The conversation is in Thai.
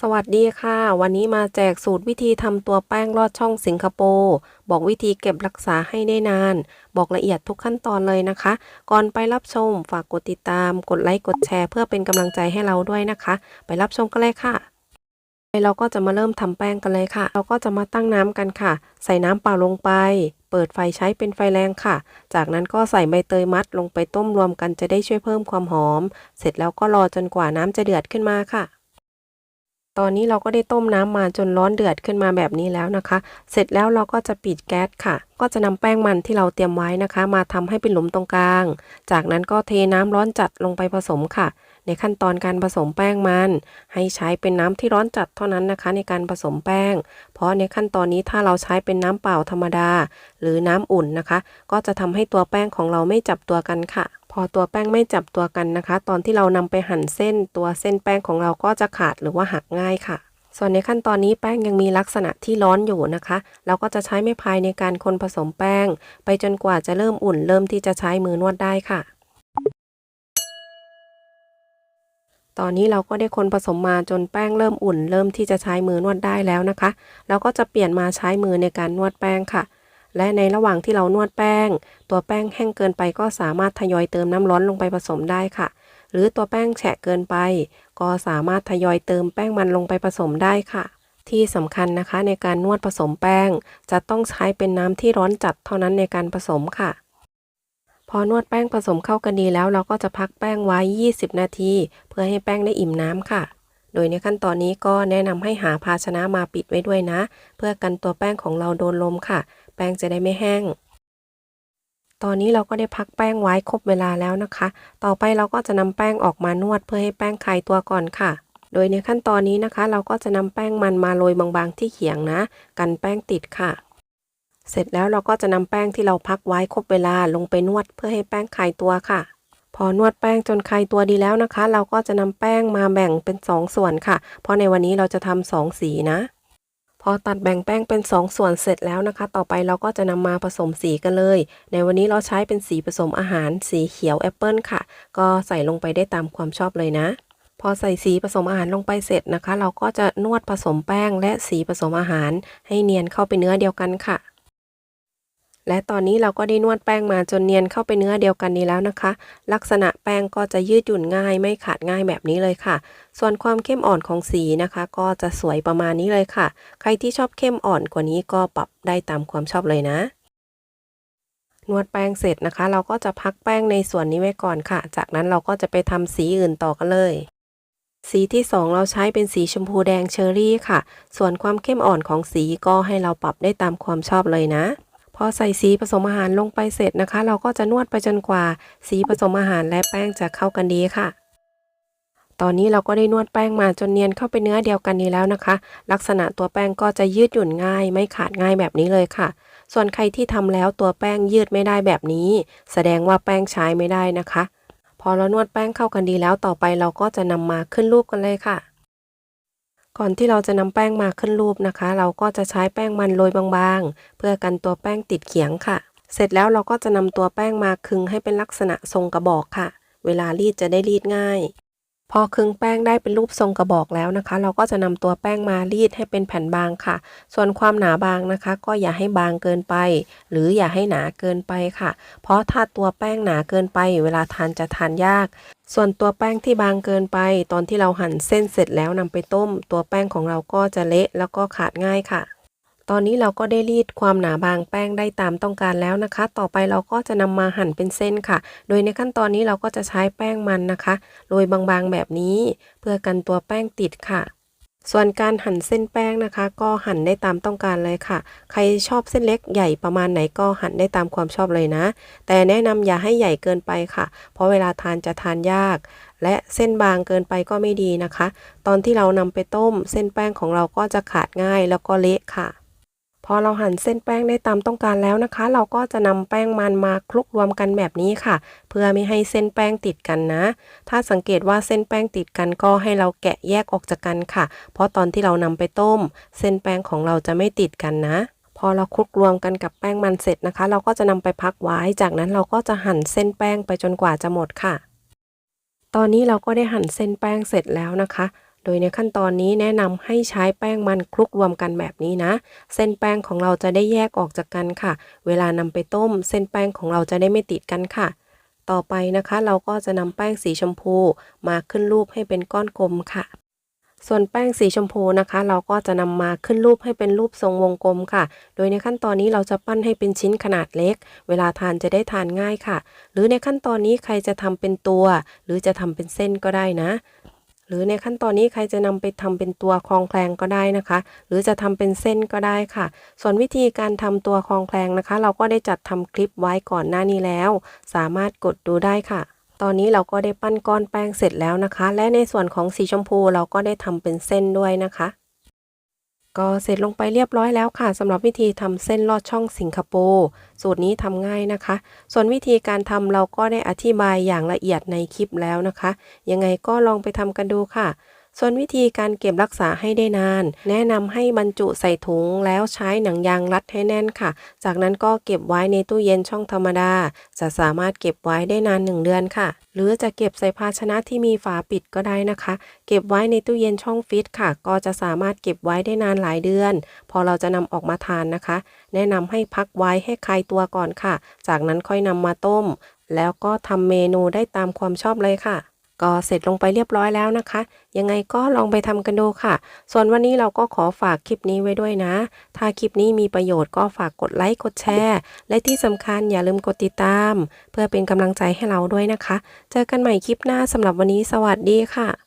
สวัสดีค่ะ วันนี้มาแจกสูตรวิธีทำตัวแป้งลอดช่องสิงคโปร์บอกวิธีเก็บรักษาให้ได้นาน บอกละเอียดทุกขั้นตอนเลยนะคะ ก่อนไปรับชมฝากกดติดตาม กดไลค์กดแชร์เพื่อเป็นกำลังใจให้เราด้วยนะคะ ไปรับชมกันเลยค่ะเราก็จะมาเริ่มทำแป้งกันเลยค่ะ เราก็จะมาตั้งน้ำกันค่ะ ใส่น้ำเปล่าลงไป เปิดไฟใช้เป็นไฟแรงค่ะ จากนั้นก็ใส่ใบเตยมัดลงไปต้มรวมกันจะได้ช่วยเพิ่มความหอม เสร็จแล้วก็รอจนกว่าน้ำจะเดือดขึ้นมาค่ะ ตอนนี้เราก็ได้ต้มน้ำมาจนร้อนเดือดขึ้นมาแบบนี้แล้วนะคะ เสร็จแล้วเราก็จะปิดแก๊สค่ะ ก็จะนำแป้งมันที่เราเตรียมไว้นะคะ มาทำให้เป็นหลุมตรงกลาง จากนั้นก็เทน้ำร้อนจัดลงไปผสมค่ะ ในขั้นตอนการผสมแป้งมัน ให้ใช้เป็นน้ำที่ร้อนจัดเท่านั้นนะคะ ในการผสมแป้ง เพราะในขั้นตอนนี้ถ้าเราใช้เป็นน้ำเปล่าธรรมดา หรือน้ำอุ่นนะคะ ก็จะทำให้ตัวแป้งของเราไม่จับตัวกันค่ะ พอตัวแป้งไม่จับตัวกันนะคะ ตอนที่เรานำไปหั่นเส้น ตัวเส้นแป้งของเราก็จะขาดหรือว่าหักง่ายค่ะส่วนในขั้นตอนนี้แป้งยังมีลักษณะที่ร้อนอยู่นะคะ เราก็จะใช้ไม้พายในการคนผสมแป้ง ไปจนกว่าจะเริ่มอุ่นเริ่มที่จะใช้มือนวดได้ค่ะ ตอนนี้เราก็ได้คนผสมมาจนแป้งเริ่มอุ่น เริ่มที่จะใช้มือนวดได้แล้วนะคะเราก็จะเปลี่ยนมาใช้มือในการนวดแป้งค่ะ และในระหว่างที่เรานวดแป้ง ตัวแป้งแห้งเกินไปก็สามารถทยอยเติมน้ำร้อนลงไปผสมได้ค่ะ หรือตัวแป้งแฉะเกินไป ก็สามารถทยอยเติมแป้งมันลงไปผสมได้ค่ะที่สำคัญนะคะในการนวดผสมแป้ง จะต้องใช้เป็นน้ำที่ร้อนจัดเท่านั้นในการผสมค่ะ พอนวดแป้งผสมเข้ากันดีแล้วเราก็จะพักแป้งไว้ 20 นาที เพื่อให้แป้งได้อิ่มน้ำค่ะ โดยในขั้นตอนนี้ก็แนะนำให้หาภาชนะมาปิดไว้ด้วยนะ เพื่อกันตัวแป้งของเราโดนลมค่ะ แป้งจะได้ไม่แห้ง ตอนนี้เราก็ได้พักแป้งไว้ครบเวลาแล้วนะคะ ต่อไปเราก็จะนำแป้งออกมานวดเพื่อให้แป้งคลายตัวก่อนค่ะโดยในขั้นตอนนี้นะคะ เราก็จะนำแป้งมันมาโรยบางๆที่เขียงนะ กันแป้งติดค่ะ เสร็จแล้วเราก็จะนำแป้งที่เราพักไว้ครบเวลาลงไปนวดเพื่อให้แป้งคลายตัวค่ะ พอนวดแป้งจนคลายตัวดีแล้วนะคะ เราก็จะนำแป้งมาแบ่งเป็น 2 ส่วนค่ะ เพราะในวันนี้เราจะทำสองสีนะ พอตัดแบ่งแป้งเป็น 2 ส่วนเสร็จแล้วนะคะ ต่อไปเราก็จะนำมาผสมสีกันเลย ในวันนี้เราใช้เป็นสีผสมอาหารสีเขียวแอปเปิลค่ะ ก็ใส่ลงไปได้ตามความชอบเลยนะพอใส่สีผสมอาหารลงไปเสร็จนะคะ เราก็จะนวดผสมแป้งและสีผสมอาหาร ให้เนียนเข้าไปเนื้อเดียวกันค่ะ และตอนนี้เราก็ได้นวดแป้งมาจนเนียนเข้าไปเนื้อเดียวกันนี้แล้วนะคะ ลักษณะแป้งก็จะยืดหยุ่นง่าย ไม่ขาดง่ายแบบนี้เลยค่ะ ส่วนความเข้มอ่อนของสีนะคะ ก็จะสวยประมาณนี้เลยค่ะ ใครที่ชอบเข้มอ่อนกว่านี้ก็ปรับได้ตามความชอบเลยนะนวดแป้งเสร็จนะคะ เราก็จะพักแป้งในส่วนนี้ไว้ก่อนค่ะ จากนั้นเราก็จะไปทำสีอื่นต่อกันเลย สีที่ 2 เราใช้เป็นสีชมพูแดงเชอรี่ค่ะ ส่วนความเข้มอ่อนของสีก็ให้เราปรับได้ตามความชอบเลยนะ พอใส่สีผสมอาหารลงไปเสร็จนะคะ เราก็จะนวดไปจนกว่า สีผสมอาหารและแป้งจะเข้ากันดีค่ะ ตอนนี้เราก็ได้นวดแป้งมาจนเนียนเข้าไปเนื้อเดียวกันนี้แล้วนะคะ ลักษณะตัวแป้งก็จะยืดหยุ่นง่าย ไม่ขาดง่ายแบบนี้เลยค่ะ ส่วนใครที่ทำแล้วตัวแป้งยืดไม่ได้แบบนี้ แสดงว่าแป้งใช้ไม่ได้นะคะ พอเรานวดแป้งเข้ากันดีแล้วต่อไปเราก็จะนำมาขึ้นรูปกันเลยค่ะ ก่อนที่เราจะนำแป้งมาขึ้นรูปนะคะ เราก็จะใช้แป้งมันโรยบางๆ เพื่อกันตัวแป้งติดเขียงค่ะ เสร็จแล้วเราก็จะนำตัวแป้งมาคึงให้เป็นลักษณะทรงกระบอกค่ะ เวลารีดจะได้รีดง่าย พอคึงแป้งได้เป็นรูปทรงกระบอกแล้วนะคะ เราก็จะนำตัวแป้งมารีดให้เป็นแผ่นบางค่ะ ส่วนความหนาบางนะคะ ก็อย่าให้บางเกินไป หรืออย่าให้หนาเกินไปค่ะ เพราะถ้าตัวแป้งหนาเกินไป เวลาทานจะทานยาก ส่วนตัวแป้งที่บางเกินไป ตอนที่เราหั่นเส้นเสร็จแล้วนำไปต้ม ตัวแป้งของเราก็จะเละแล้วก็ขาดง่ายค่ะ ตอนนี้เราก็ได้รีดความหนาบางแป้งได้ตามต้องการแล้วนะคะ ต่อไปเราก็จะนำมาหั่นเป็นเส้นค่ะ โดยในขั้นตอนนี้เราก็จะใช้แป้งมันนะคะ โรยบางๆแบบนี้ เพื่อกันตัวแป้งติดค่ะ ส่วนการหั่นเส้นแป้งนะคะ ก็หั่นได้ตามต้องการเลยค่ะ ใครชอบเส้นเล็กใหญ่ประมาณไหนก็หั่นได้ตามความชอบเลยนะ แต่แนะนำอย่าให้ใหญ่เกินไปค่ะ เพราะเวลาทานจะทานยากและเส้นบางเกินไปก็ไม่ดีนะคะ ตอนที่เรานำไปต้ม เส้นแป้งของเราก็จะขาดง่ายแล้วก็เละค่ะ พอเราหั่นเส้นแป้งได้ตามต้องการแล้วนะคะ เราก็จะนำแป้งมันมาคลุกรวมกันแบบนี้ค่ะ เพื่อไม่ให้เส้นแป้งติดกันนะ ถ้าสังเกตว่าเส้นแป้งติดกันก็ให้เราแกะแยกออกจากกันค่ะ เพราะตอนที่เรานำไปต้ม เส้นแป้งของเราจะไม่ติดกันนะพอเราคลุกรวมกันกับแป้งมันเสร็จนะคะ เราก็จะนำไปพักไว้ จากนั้นเราก็จะหั่นเส้นแป้งไปจนกว่าจะหมดค่ะ ตอนนี้เราก็ได้หั่นเส้นแป้งเสร็จแล้วนะคะ โดยในขั้นตอนนี้แนะนำให้ใช้แป้งมันคลุกรวมกันแบบนี้นะ เส้นแป้งของเราจะได้แยกออกจากกันค่ะ เวลานำไปต้ม เส้นแป้งของเราจะได้ไม่ติดกันค่ะ ต่อไปนะคะ เราก็จะนำแป้งสีชมพู มาขึ้นรูปให้เป็นก้อนกลมค่ะส่วนแป้งสีชมพูนะคะ เราก็จะนำมาขึ้นรูปให้เป็นรูปทรงวงกลมค่ะ โดยในขั้นตอนนี้เราจะปั้นให้เป็นชิ้นขนาดเล็ก เวลาทานจะได้ทานง่ายค่ะ หรือในขั้นตอนนี้ใครจะทำเป็นตัว หรือจะทำเป็นเส้นก็ได้นะ หรือในขั้นตอนนี้ใครจะนำไปทำเป็นตัวคลองแคลงก็ได้นะคะ หรือจะทำเป็นเส้นก็ได้ค่ะ ส่วนวิธีการทำตัวคลองแคลงนะคะ เราก็ได้จัดทำคลิปไว้ก่อนหน้านี้แล้ว สามารถกดดูได้ค่ะ ตอนนี้เราก็ได้ปั้นก้อนแป้งเสร็จแล้วนะคะ และในส่วนของสีชมพูเราก็ได้ทำเป็นเส้นด้วยนะคะ ก็เสร็จลงไปเรียบร้อยแล้วค่ะสำหรับวิธีทำเส้นลอดช่องสิงคโปร์สูตรนี้ทำง่ายนะคะ ส่วนวิธีการทำเราก็ได้อธิบายอย่างละเอียดในคลิปแล้วนะคะ ยังไงก็ลองไปทำกันดูค่ะ ส่วนวิธีการเก็บรักษาให้ได้นาน แนะนำให้บรรจุใส่ถุงแล้วใช้หนังยางรัดให้แน่นค่ะ จากนั้นก็เก็บไว้ในตู้เย็นช่องธรรมดา จะสามารถเก็บไว้ได้นาน 1 เดือนค่ะ หรือจะเก็บใส่ภาชนะที่มีฝาปิดก็ได้นะคะ เก็บไว้ในตู้เย็นช่องฟิตค่ะ ก็จะสามารถเก็บไว้ได้นานหลายเดือน พอเราจะนำออกมาทานนะคะ แนะนำให้พักไว้ให้คลายตัวก่อนค่ะ จากนั้นค่อยนำมาต้ม แล้วก็ทำเมนูได้ตามความชอบเลยค่ะ ก็เสร็จลงไปเรียบร้อยแล้วนะคะ ยังไงก็ลองไปทำกันดูค่ะ ส่วนวันนี้เราก็ขอฝากคลิปนี้ไว้ด้วยนะ ถ้าคลิปนี้มีประโยชน์ก็ฝากกดไลค์กดแชร์ และที่สำคัญอย่าลืมกดติดตาม เพื่อเป็นกำลังใจให้เราด้วยนะคะ เจอกันใหม่คลิปหน้าสำหรับวันนี้สวัสดีค่ะ